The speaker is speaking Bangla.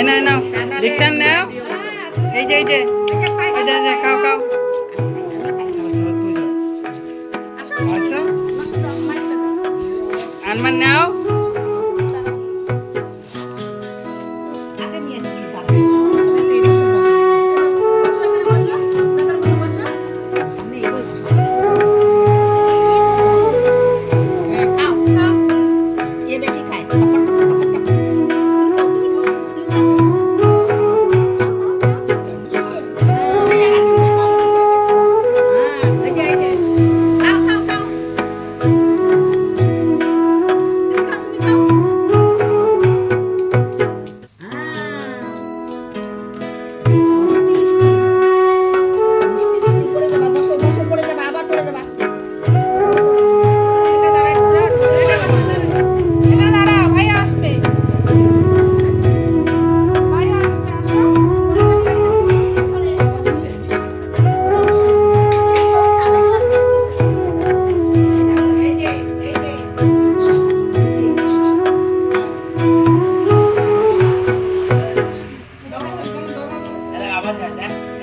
এই এই নাও। দীক্ষান নাও। এই যে এই যে। এই যে খাও খাও। আসো আনমান নাও। that.